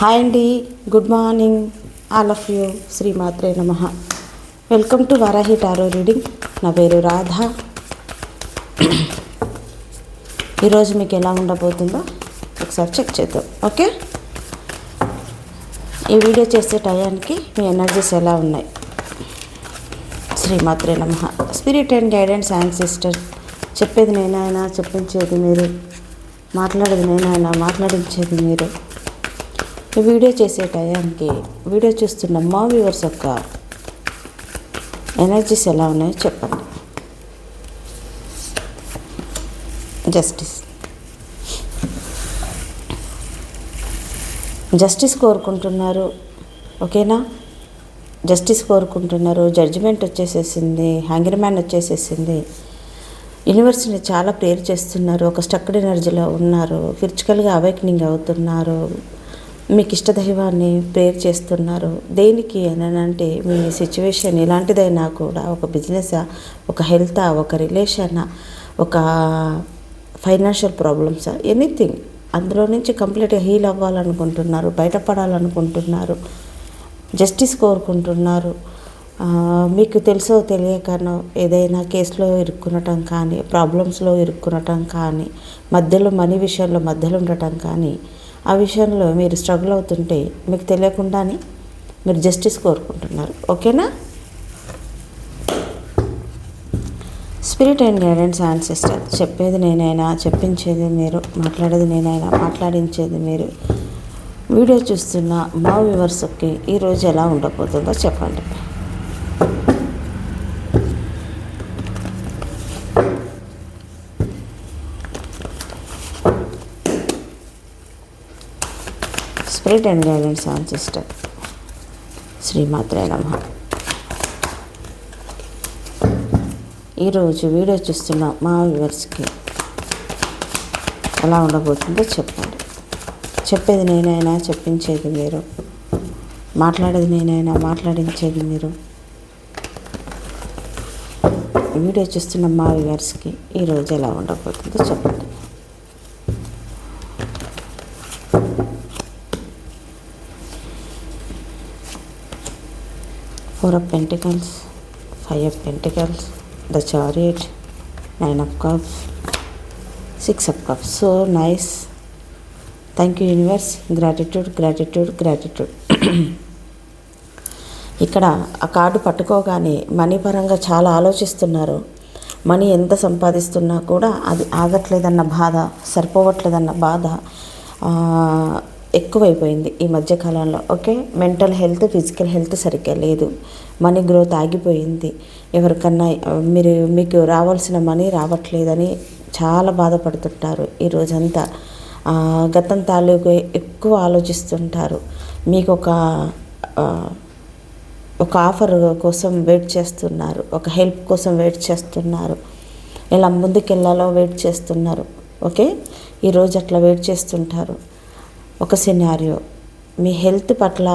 Hi అండి good morning all of you శ్రీమాత్రే నమ. Welcome to Varahi tarot reading. నా పేరు రాధ. ఈరోజు మీకు ఎలా ఉండబోతుందో ఒకసారి చెక్ చేద్దాం ఓకే? ఈ వీడియో చేసే టయానికి మీ ఎనర్జీస్ ఎలా ఉన్నాయి? శ్రీమాత్రే నమ. Spirit and guidance and sister చెప్పేది నేనైనా చెప్పించేది మీరు. మాట్లాడదు నేను ఆయన మాట్లాడించేది మీరు. వీడియో చేసే టయానికి వీడియో చూస్తున్న మా వ్యూవర్స్ యొక్క ఎనర్జీస్ ఎలా ఉన్నాయో చెప్పండి. జస్టిస్. జస్టిస్ కోరుకుంటున్నారు ఓకేనా? జస్టిస్ కోరుకుంటున్నారు జడ్జిమెంట్ వచ్చేసేసింది హ్యాంగర్ మ్యాన్ వచ్చేసేసింది. యూనివర్స్ని చాలా ప్రేర్ చేస్తున్నారు. ఒక స్టక్డ్ ఎనర్జీలో ఉన్నారు. ఫిజికల్గా అవేక్నింగ్ అవుతున్నారు. మీకు ఇష్టదైవాన్ని ప్రేర్ చేస్తున్నారు. దేనికి అంటే మీ సిచ్యువేషన్ ఎలాంటిదైనా కూడా ఒక బిజినెస్ ఒక హెల్తా ఒక రిలేషనా ఒక ఫైనాన్షియల్ ప్రాబ్లమ్స్ ఎనీథింగ్. అందులో నుంచి కంప్లీట్గా హీల్ అవ్వాలనుకుంటున్నారు బయటపడాలనుకుంటున్నారు జస్టిస్ కోరుకుంటున్నారు. మీకు తెలుసో తెలియకనో ఏదైనా కేసులో ఇరుక్కునటం కానీ ప్రాబ్లమ్స్లో ఇరుక్కునటం కానీ మధ్యలో మనీ విషయంలో మధ్యలో ఉండటం కానీ ఆ విషయంలో మీరు స్ట్రగుల్ అవుతుంటే మీకు తెలియకుండానే మీరు జస్టిస్ కోరుకుంటున్నారు. ఓకేనా? స్పిరిట్ అండ్ గైడెన్స్ ఆన్సిస్టర్ చెప్పేది నేనైనా చెప్పించేది మీరు మాట్లాడేది నేనైనా మాట్లాడించేది మీరు. వీడియో చూస్తున్న మా వ్యూవర్స్కి ఈరోజు ఎలా ఉండబోతుందో చెప్పండి. Spirit and guidance and sister శ్రీమాత్రే నమ. ఈరోజు వీడియో చూస్తున్న మా వ్యూవర్స్కి ఎలా ఉండబోతుందో చెప్పండి. చెప్పేది నేనైనా చెప్పించేది మీరు. మాట్లాడేది నేనైనా మాట్లాడించేది మీరు. వీడియో చూస్తున్న మా వ్యూవర్స్కి ఈరోజు ఎలా ఉండబోతుందో చెప్పండి. Four of pentacles five of pentacles the chariot nine of cups six of cups so nice thank you universe gratitude gratitude gratitude ఇక్కడ ఆ కార్డు పట్టుకోగానే మనీ పరంగా చాలా ఆలోచిస్తున్నారు. మనీ ఎంత సంపాదిస్తున్నా కూడా అది ఆగట్లేదన్న బాధ సరిపోవట్లేదన్న బాధ ఎక్కువైపోయింది ఈ మధ్యకాలంలో okay? Mental health physical health సరిగ్గా లేదు. మనీ గ్రోత్ ఆగిపోయింది. ఎవరికన్నా మీరు మీకు రావాల్సిన మనీ రావట్లేదని చాలా బాధపడుతుంటారు ఈ రోజంతా. గతం తాలూకు ఎక్కువ ఆలోచిస్తుంటారు. మీకు ఒక ఒక ఆఫర్ కోసం వెయిట్ చేస్తున్నారు ఒక హెల్ప్ కోసం వెయిట్ చేస్తున్నారు. ఎలా ముందుకెళ్ళాలో వెయిట్ చేస్తున్నారు ఓకే? ఈరోజు అట్లా వెయిట్ చేస్తుంటారు. ఒక సినారియో మీ హెల్త్ పట్ల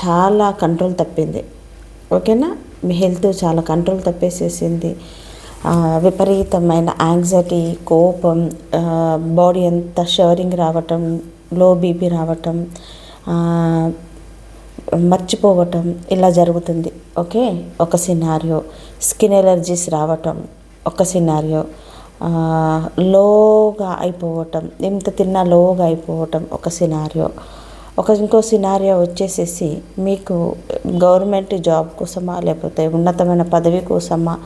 చాలా కంట్రోల్ తప్పింది. ఓకేనా? మీ హెల్త్ చాలా కంట్రోల్ తప్పేసేసింది. విపరీతమైన యాంగ్జైటీ కోపం బాడీ అంతా షవరింగ్ రావటం లో బీపీ రావటం మర్చిపోవటం ఇలా జరుగుతుంది. ఓకే? ఒక సినారియో స్కిన్ ఎలర్జీస్ రావటం. ఒక సినారియో లోగా అయిపోవటం ఎంత తిన్నా లోగా అయిపోవటం ఒక సినారియో ఒక ఇంకో సినారియో వచ్చేసేసి మీకు గవర్నమెంట్ జాబ్ కోసమా లేకపోతే ఉన్నతమైన పదవి కోసమా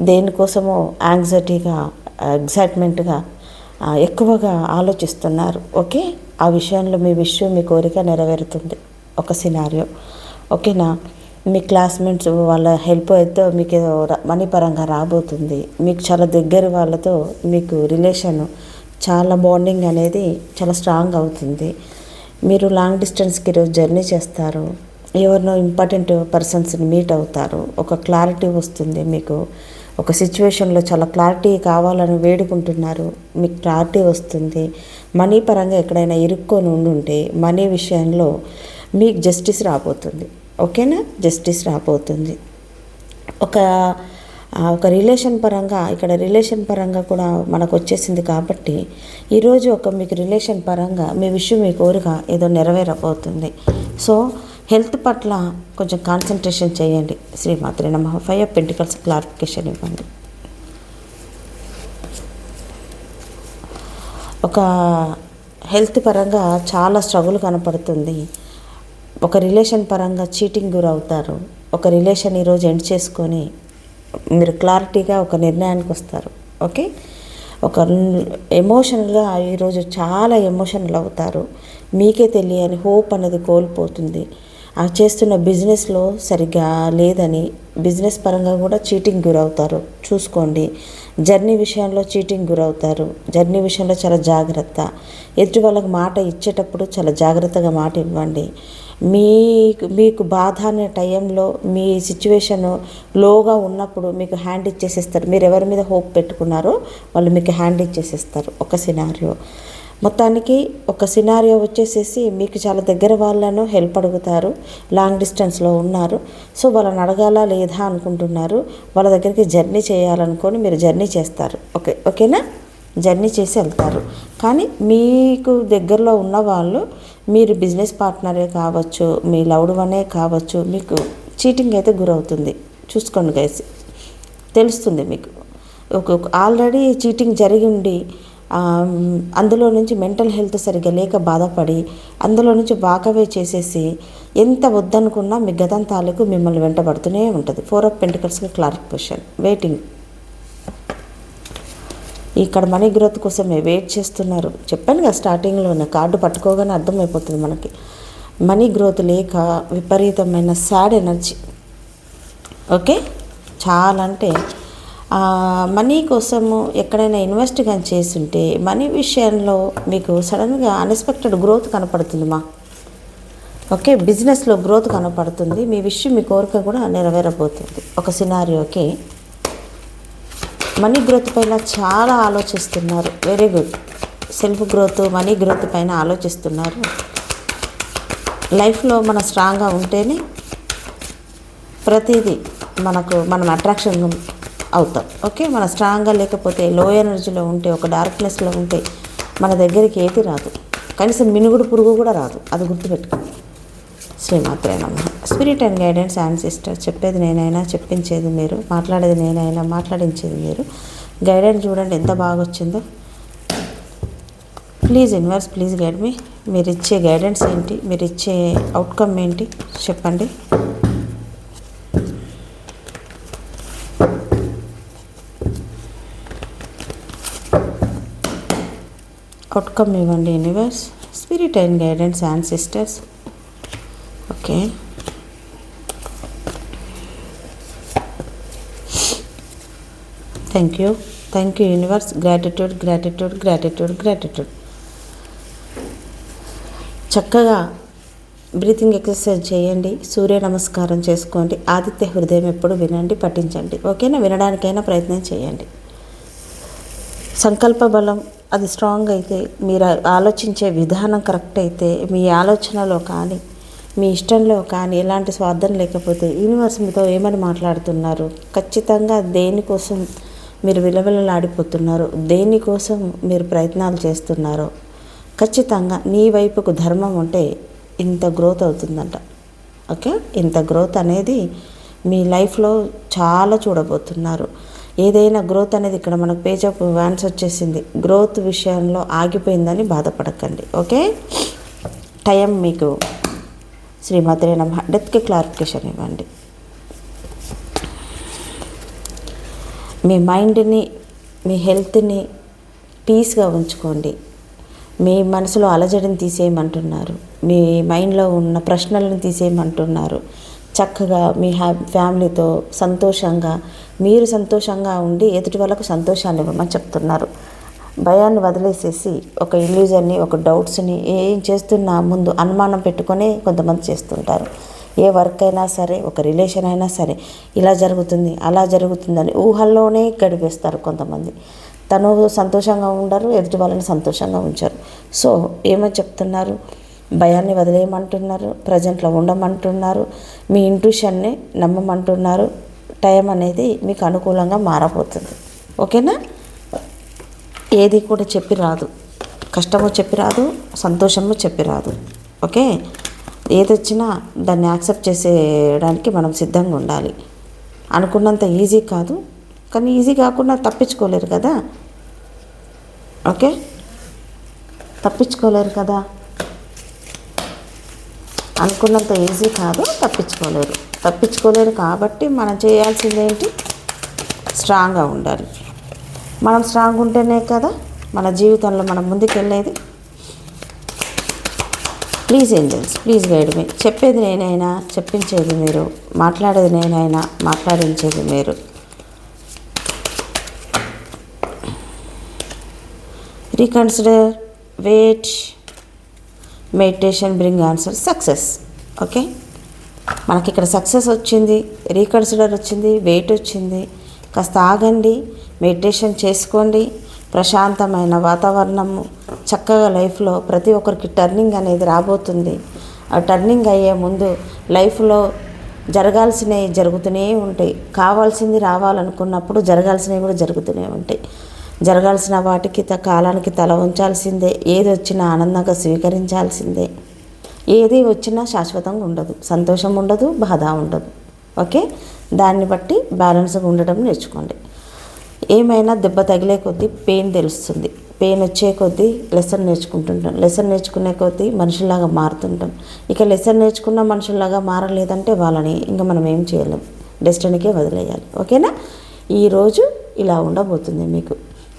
దేనికోసమో యాంగ్జైటీగా ఎగ్జైట్మెంట్గా ఎక్కువగా ఆలోచిస్తున్నారు. ఓకే? ఆ విషయంలో మీ విషయం మీ కోరిక నెరవేరుతుంది. ఒక సినారియో ఓకేనా? మీ క్లాస్మేట్స్ వాళ్ళ హెల్ప్ అయితే మీకు మనీ పరంగా రాబోతుంది. మీకు చాలా దగ్గర వాళ్ళతో మీకు రిలేషన్ చాలా బాండింగ్ అనేది చాలా స్ట్రాంగ్ అవుతుంది. మీరు లాంగ్ డిస్టెన్స్కి ఈరోజు జర్నీ చేస్తారు. ఎవరినో ఇంపార్టెంట్ పర్సన్స్ని మీట్ అవుతారు. ఒక క్లారిటీ వస్తుంది మీకు. ఒక సిచ్యువేషన్లో చాలా క్లారిటీ కావాలని వేడుకుంటున్నారు. మీకు క్లారిటీ వస్తుంది. మనీ పరంగా ఎక్కడైనా ఇరుక్కొని ఉండుంటే మనీ విషయంలో మీకు జస్టిస్ రాబోతుంది. ఓకేనా? జస్టిస్ రాబోతుంది. ఒక ఒక రిలేషన్ పరంగా ఇక్కడ రిలేషన్ పరంగా కూడా మనకు వచ్చేసింది కాబట్టి ఈరోజు ఒక మీకు రిలేషన్ పరంగా మీ విషయం మీ కోరిక ఏదో నెరవేరబోతుంది. సో హెల్త్ పట్ల కొంచెం కాన్సన్ట్రేషన్ చేయండి. శ్రీమాత్రి నమ. ఫైవ్ పెంటికల్స్ క్లారిఫికేషన్ ఇవ్వండి. ఒక హెల్త్ పరంగా చాలా స్ట్రగుల్ కనపడుతుంది. ఒక రిలేషన్ పరంగా చీటింగ్ గురవుతారు. ఒక రిలేషన్ ఈరోజు ఎండ్ చేసుకొని మీరు క్లారిటీగా ఒక నిర్ణయానికి వస్తారు. ఓకే ఒక ఎమోషనల్గా ఈరోజు చాలా ఎమోషనల్ అవుతారు. మీకే తెలియని హోప్ అనేది కోల్పోతుంది. ఆ చేస్తున్న బిజినెస్లో సరిగ్గా లేదని బిజినెస్ పరంగా కూడా చీటింగ్ గురవుతారు. చూసుకోండి. జర్నీ విషయంలో చీటింగ్ గురవుతారు. జర్నీ విషయంలో చాలా జాగ్రత్త. ఎదుటి వాళ్ళకి మాట ఇచ్చేటప్పుడు చాలా జాగ్రత్తగా మాట ఇవ్వండి. మీకు మీకు బాధ అనే టైంలో మీ సిచ్యువేషన్ లోగా ఉన్నప్పుడు మీకు హ్యాండ్ ఇచ్చేసేస్తారు. మీరు ఎవరి మీద హోప్ పెట్టుకున్నారో వాళ్ళు మీకు హ్యాండ్ ఇచ్చేసేస్తారు. ఒక సినారియో మొత్తానికి ఒక సినారియో వచ్చేసేసి మీకు చాలా దగ్గర వాళ్ళను హెల్ప్ అడుగుతారు. లాంగ్ డిస్టెన్స్లో ఉన్నారు. సో వాళ్ళని అడగాలా లేదా అనుకుంటున్నారు. వాళ్ళ దగ్గరికి జర్నీ చేయాలనుకొని మీరు జర్నీ చేస్తారు. ఓకే ఓకేనా జర్నీ చేసి వెళ్తారు. కానీ మీకు దగ్గరలో ఉన్న వాళ్ళు మీరు బిజినెస్ పార్ట్నరే కావచ్చు మీ లవ్డ్ వనే కావచ్చు మీకు చీటింగ్ అయితే గురవుతుంది. చూసుకోండి గైస్ తెలుస్తుంది మీకు. ఒక ఆల్రెడీ చీటింగ్ జరిగి ఉండి అందులో నుంచి మెంటల్ హెల్త్ సరిగ్గా లేక బాధపడి అందులో నుంచి వాకవే చేసేసి ఎంత వద్దనుకున్నా మీ గతం తాలూకు మిమ్మల్ని వెంటబడుతూనే ఉంటుంది. ఫోర్ ఆఫ్ పెంటికల్స్కి క్లారిఫికేషన్ వెయిటింగ్ ఇక్కడ మనీ గ్రోత్ కోసమే వెయిట్ చేస్తున్నారు. చెప్పాను కదా స్టార్టింగ్లోనే కార్డు పట్టుకోగానే అర్థమైపోతుంది మనకి. మనీ గ్రోత్ లేక విపరీతమైన సాడ్ ఎనర్జీ. ఓకే? చాలా అంటే మనీ కోసము ఎక్కడైనా ఇన్వెస్ట్ కానీ చేసుంటే మనీ విషయంలో మీకు సడన్గా అన్ఎక్స్పెక్టెడ్ గ్రోత్ కనపడుతుంది మా. ఓకే? బిజినెస్లో గ్రోత్ కనపడుతుంది. మీ విషయం మీ కోరిక కూడా నెరవేరబోతుంది. ఒక సినారియోకి మనీ గ్రోత్ పైన చాలా ఆలోచిస్తున్నారు. Very good self growth money growth పైన ఆలోచిస్తున్నారు. లైఫ్లో మనం స్ట్రాంగ్గా ఉంటేనే ప్రతిదీ మనకు మనం అట్రాక్షన్ అవుతాం. ఓకే మన స్ట్రాంగ్గా లేకపోతే లో ఎనర్జీలో ఉంటే ఒక డార్క్నెస్లో ఉంటే మన దగ్గరికి ఏది రాదు. కనీసం మినుగుడు పురుగు కూడా రాదు. అది గుర్తుపెట్టుకోండి శ్రీమాత్రేనమ్మ spirit and guidance and sister చెప్పేది నేనైనా చెప్పించేది మీరు మాట్లాడేది నేనైనా మాట్లాడించేది మీరు. గైడెన్స్ చూడండి ఎంత బాగా వచ్చిందో please universe please guide me మీరు ఇచ్చే గైడెన్స్ ఏంటి? మీరు ఇచ్చే అవుట్కమ్ ఏంటి? చెప్పండి. అవుట్కమ్ ఇవ్వండి universe spirit and guidance and sisters okay thank you thank you universe gratitude gratitude gratitude gratitude చక్కగా బ్రీతింగ్ ఎక్సర్సైజ్ చేయండి. సూర్య నమస్కారం చేసుకోండి. ఆదిత్య హృదయం ఎప్పుడు వినండి పఠించండి. ఓకేనా? వినడానికైనా ప్రయత్నం చేయండి. సంకల్ప బలం అది స్ట్రాంగ్ అయితే మీరు ఆలోచించే విధానం కరెక్ట్ అయితే మీ ఆలోచనలో కానీ మీ ఇష్టంలో కానీ ఎలాంటి స్వార్థం లేకపోతే యూనివర్స్ మీతో ఏమని మాట్లాడుతున్నారు? ఖచ్చితంగా దేనికోసం మీరు విలవిలలాడిపోతున్నారు. దేనికోసం మీరు ప్రయత్నాలు చేస్తున్నారో. ఖచ్చితంగా నీ వైపుకు ధర్మం ఉంటే ఇంత గ్రోత్ అవుతుందంట. ఓకే? ఇంత గ్రోత్ అనేది మీ లైఫ్లో చాలా చూడబోతున్నారు. ఏదైనా గ్రోత్ అనేది ఇక్కడ మనకు పేజ్ ఆఫ్ వ్యాన్స్ వచ్చేసింది. గ్రోత్ విషయంలో ఆగిపోయిందని బాధపడకండి. ఓకే? టైం మీకు శ్రీమతి నమ. డెత్కి క్లారిఫికేషన్ ఇవ్వండి. మీ మైండ్ని మీ హెల్త్ని పీస్గా ఉంచుకోండి. మీ మనసులో అలజడిని తీసేయమంటున్నారు. మీ మైండ్లో ఉన్న ప్రశ్నలను తీసేయమంటున్నారు. చక్కగా మీ హ్యా ఫ్యామిలీతో సంతోషంగా మీరు సంతోషంగా ఉండి ఎదుటి వాళ్ళకు సంతోషాన్ని ఇవ్వమని చెప్తున్నారు. భయాన్ని వదిలేసేసి ఒక ఇల్యూజన్ని ఒక డౌట్స్ని ఏం చేస్తున్నా ముందు అనుమానం పెట్టుకొని కొంతమంది చేస్తుంటారు. ఏ వర్క్ అయినా సరే ఒక రిలేషన్ అయినా సరే ఇలా జరుగుతుంది అలా జరుగుతుందని ఊహల్లోనే గడిపేస్తారు కొంతమంది. తను సంతోషంగా ఉండరు ఎదుటి వాళ్ళని సంతోషంగా ఉంచారు. సో ఏమని చెప్తున్నారు? భయాన్ని వదిలేయమంటున్నారు ప్రజెంట్లో ఉండమంటున్నారు మీ ఇంట్యూషన్ని నమ్మమంటున్నారు టైం అనేది మీకు అనుకూలంగా మారబోతుంది. ఓకేనా? ఏది కూడా చెప్పి రాదు. కష్టమో చెప్పి రాదు సంతోషమో చెప్పి రాదు. ఓకే? ఏదొచ్చినా దాన్ని యాక్సెప్ట్ చేసేయడానికి మనం సిద్ధంగా ఉండాలి. అనుకున్నంత ఈజీ కాదు. కానీ ఈజీ కాకుండా తప్పించుకోలేరు కదా. ఓకే? తప్పించుకోలేరు కదా. అనుకున్నంత ఈజీ కాదు తప్పించుకోలేరు. తప్పించుకోలేరు కాబట్టి మనం చేయాల్సింది ఏంటి? స్ట్రాంగ్గా ఉండాలి. మనం స్ట్రాంగ్ ఉంటేనే కదా మన జీవితంలో మనం ముందుకెళ్ళేది. Please angels please guide me. చెప్పేది నేనైనా చెప్పించేది మీరు. మాట్లాడేది నేనైనా మాట్లాడించేది మీరు. Reconsider wait meditation bring answer success okay మనకి ఇక్కడ సక్సెస్ వచ్చింది రీకన్సిడర్ వచ్చింది వెయిట్ వచ్చింది. కాస్త ఆగండి మెడిటేషన్ చేసుకోండి. ప్రశాంతమైన వాతావరణము చక్కగా లైఫ్లో ప్రతి ఒక్కరికి టర్నింగ్ అనేది రాబోతుంది. ఆ టర్నింగ్ అయ్యే ముందు లైఫ్లో జరగాల్సినవి జరుగుతూనే ఉంటాయి. కావాల్సింది రావాలనుకున్నప్పుడు జరగాల్సినవి కూడా జరుగుతూనే ఉంటాయి. జరగాల్సిన వాటికి త కాలానికి తల ఉంచాల్సిందే. ఏది వచ్చినా ఆనందంగా స్వీకరించాల్సిందే. ఏది వచ్చినా శాశ్వతంగా ఉండదు. సంతోషం ఉండదు బాధ ఉండదు. ఓకే? దాన్ని బట్టి బ్యాలెన్స్గా ఉండడం నేర్చుకోండి. ఏమైనా దెబ్బ తగిలే కొద్దీ పెయిన్ తెలుస్తుంది. పెయిన్ వచ్చే కొద్దీ లెసన్ నేర్చుకుంటుంటాం. లెసన్ నేర్చుకునే కొద్దీ మనుషుల్లాగా మారుతుంటాం. ఇక లెసన్ నేర్చుకున్న మనుషుల్లాగా మారలేదంటే వాళ్ళని ఇంకా మనం ఏం చేయలేం. డెస్టినీకే వదిలేయాలి. ఓకేనా? ఈరోజు ఇలా ఉండబోతుంది మీకు.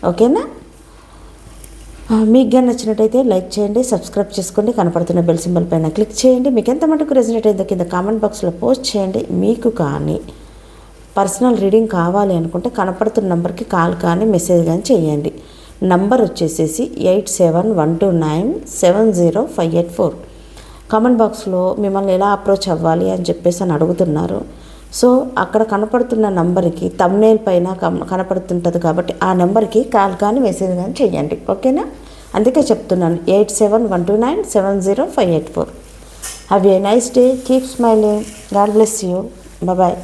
ఓకేనా? మీకు కానీ నచ్చినట్టయితే లైక్ చేయండి సబ్స్క్రైబ్ చేసుకోండి కనపడుతున్న బెల్ సింబల్ పైన క్లిక్ చేయండి. మీకు ఎంత మటుకు రెసినేట్ అయిందో కింద కామెంట్ బాక్స్లో పోస్ట్ చేయండి. మీకు కానీ పర్సనల్ రీడింగ్ కావాలి అనుకుంటే కనపడుతున్న నెంబర్కి కాల్ కానీ మెసేజ్ కానీ చేయండి. నంబర్ వచ్చేసేసి eight seven one two nine seven zero five eight four. Comment బాక్స్లో మిమ్మల్ని ఎలా అప్రోచ్ అవ్వాలి అని చెప్పేసి అని అడుగుతున్నారు. సో అక్కడ కనపడుతున్న నంబర్కి తమ్నేల్ పైన కనపడుతుంటుంది కాబట్టి ఆ నెంబర్కి కాల్ కానీ మెసేజ్ కానీ చేయండి. ఓకేనా? అందుకే చెప్తున్నాను. Eight seven one two nine seven zero five eight four. Have a nice day keep smiling God bless you bye